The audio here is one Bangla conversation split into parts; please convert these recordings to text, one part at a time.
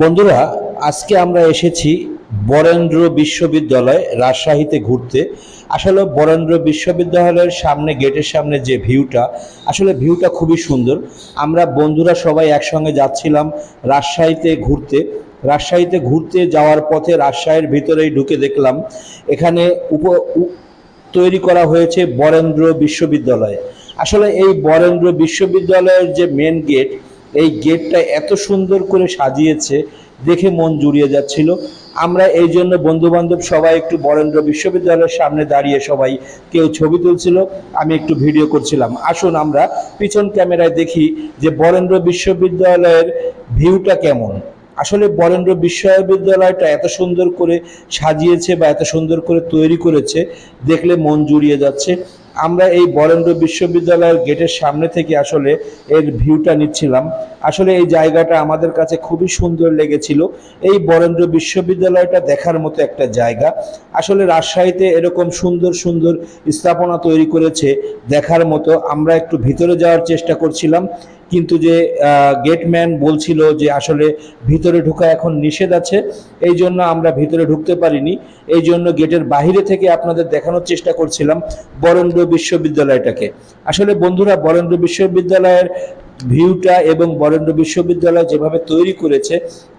বন্ধুরা, আজকে আমরা এসেছি বরেন্দ্র বিশ্ববিদ্যালয় রাজশাহীতে ঘুরতে। আসলে বরেন্দ্র বিশ্ববিদ্যালয়ের সামনে, গেটের সামনে যে ভিউটা, আসলে ভিউটা খুবই সুন্দর। আমরা বন্ধুরা সবাই একসঙ্গে যাচ্ছিলাম রাজশাহীতে ঘুরতে। রাজশাহীতে ঘুরতে যাওয়ার পথে রাজশাহীর ভিতরেই ঢুকে দেখলাম, এখানে উপ তৈরি করা হয়েছে বরেন্দ্র বিশ্ববিদ্যালয়। আসলে এই বরেন্দ্র বিশ্ববিদ্যালয়ের যে মেন গেট এই গেটটা এত সুন্দর করে সাজিয়েছে, দেখে মন জুড়িয়ে যাচ্ছিল। আমরা এই জন্য বন্ধুবান্ধব সবাই একটু বরেন্দ্র বিশ্ববিদ্যালয়ের সামনে দাঁড়িয়ে সবাই কেউ ছবি তুলছিল, আমি একটু ভিডিও করছিলাম। আসুন আমরা পিছন ক্যামেরায় দেখি যে বরেন্দ্র বিশ্ববিদ্যালয়ের ভিউটা কেমন। আসলে বরেন্দ্র বিশ্ববিদ্যালয়টা এত সুন্দর করে সাজিয়েছে বা এত সুন্দর করে তৈরি করেছে, দেখলে মন জুড়িয়ে যাচ্ছে। আমরা এই বরেন্দ্র বিশ্ববিদ্যালয়ের গেটের সামনে থেকে আসলে এর ভিউটা নিচ্ছিলাম। আসলে এই জায়গাটা আমাদের কাছে খুবই সুন্দর লেগেছিল। এই বরেন্দ্র বিশ্ববিদ্যালয়টা দেখার মতো একটা জায়গা। আসলে রাজশাহীতে এরকম সুন্দর সুন্দর স্থাপনা তৈরি করেছে দেখার মতো। আমরা একটু ভিতরে যাওয়ার চেষ্টা করছিলাম। কিন্তু যে গেটম্যান বলছিল যে আসলে ভিতরে ঢোকা এখন নিষেধ আছে, এই জন্য আমরা ভিতরে ঢুকতে পারিনি। এই জন্য গেটের বাইরে থেকে আপনাদের দেখানোর চেষ্টা করছিলাম বরেন্দ্র বিশ্ববিদ্যালয়টাকে। আসলে বন্ধুরা, বরেন্দ্র বিশ্ববিদ্যালয়ের ভিউটা এবং বরেন্দ্র বিশ্ববিদ্যালয় যেভাবে তৈরি করেছে,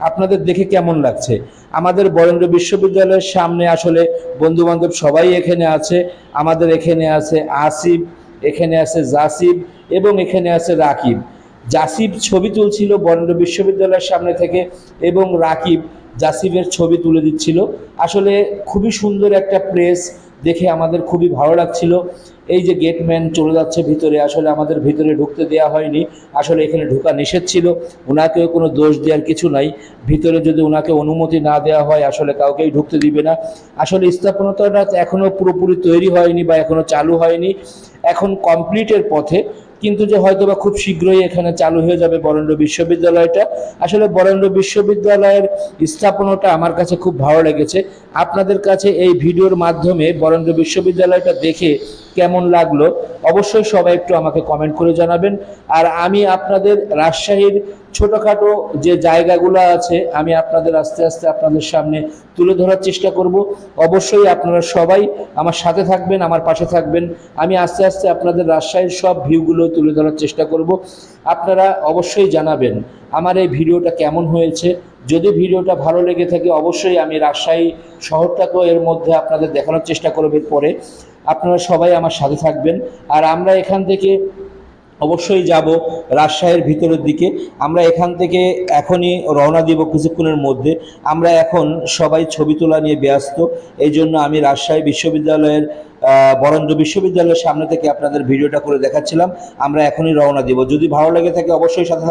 আপনাদের দেখে কেমন লাগছে? আমাদের বরেন্দ্র বিশ্ববিদ্যালয়ের সামনে আসলে বন্ধু বান্ধব সবাই এখানে আছে। আমাদের এখানে আছে আসিফ, এখানে আছে জাসিব এবং এখানে আছে রাকিব। জাসিব ছবি তুলছিল বরেন্দ্র বিশ্ববিদ্যালয়ের সামনে থেকে এবং রাকিব জাসিবের ছবি তুলে দিচ্ছিল। আসলে খুবই সুন্দর একটা প্লেস দেখে আমাদের খুবই ভালো লাগছিল। এই যে গেটম্যান চলে যাচ্ছে ভিতরে, আসলে আমাদের ভিতরে ঢুকতে দেওয়া হয়নি। আসলে এখানে ঢোকা নিষেধ ছিল। ওনাকেও কোনো দোষ দেওয়ার কিছু নাই। ভিতরে যদি ওনাকে অনুমতি না দেওয়া হয়, আসলে কাউকেই ঢুকতে দিবে না। আসলে স্থাপনতাটা এখনও পুরোপুরি তৈরি হয়নি বা এখনও চালু হয়নি। এখন কমপ্লিটের পথে কিন্তু যে হয়তো বা খুব শীঘ্রই এখানে চালু হয়ে যাবে বরেন্দ্র বিশ্ববিদ্যালয়টা, আসলে বরেন্দ্র বিশ্ববিদ্যালয়ের স্থাপনাটা আমার কাছে খুব ভালো লেগেছে। আপনাদের কাছে এই ভিডিওর মাধ্যমে বরেন্দ্র বিশ্ববিদ্যালয়টা দেখে কেমন লাগল, অবশ্যই সবাই একটু আমাকে কমেন্ট করে জানাবেন। আর আমি আপনাদের রাজশাহীর ছোটোখাটো যে জায়গাগুলো আছে, আমি আপনাদের আস্তে আস্তে আপনাদের সামনে তুলে ধরার চেষ্টা করব। অবশ্যই আপনারা সবাই আমার সাথে থাকবেন, আমার পাশে থাকবেন। আমি আস্তে আস্তে আপনাদের রাজশাহীর সব ভিউগুলো তুলে ধরার চেষ্টা করব। আপনারা অবশ্যই জানাবেন আমার এই ভিডিওটা কেমন হয়েছে। যদি ভিডিওটা ভালো লেগে থাকে, অবশ্যই আমি রাজশাহী শহরটাকেও এর মধ্যে আপনাদের দেখানোর চেষ্টা করব পরে আপনারা সবাই আমার সাথে থাকবেন। আর আমরা এখান থেকে অবশ্যই যাব রাজশাহীর ভিতরের দিকে। আমরা এখান থেকে এখনই রওনা দিব কিছুক্ষণের মধ্যে। আমরা এখন সবাই ছবি তোলা নিয়ে ব্যস্ত। এই জন্য আমি রাজশাহী বিশ্ববিদ্যালয়ের বরেন্দ্র বিশ্ববিদ্যালয়ের সামনে থেকে আপনাদের ভিডিওটা করে দেখাচ্ছিলাম। আমরা এখনই রওনা দিব। যদি ভালো লেগে থাকে অবশ্যই সাথে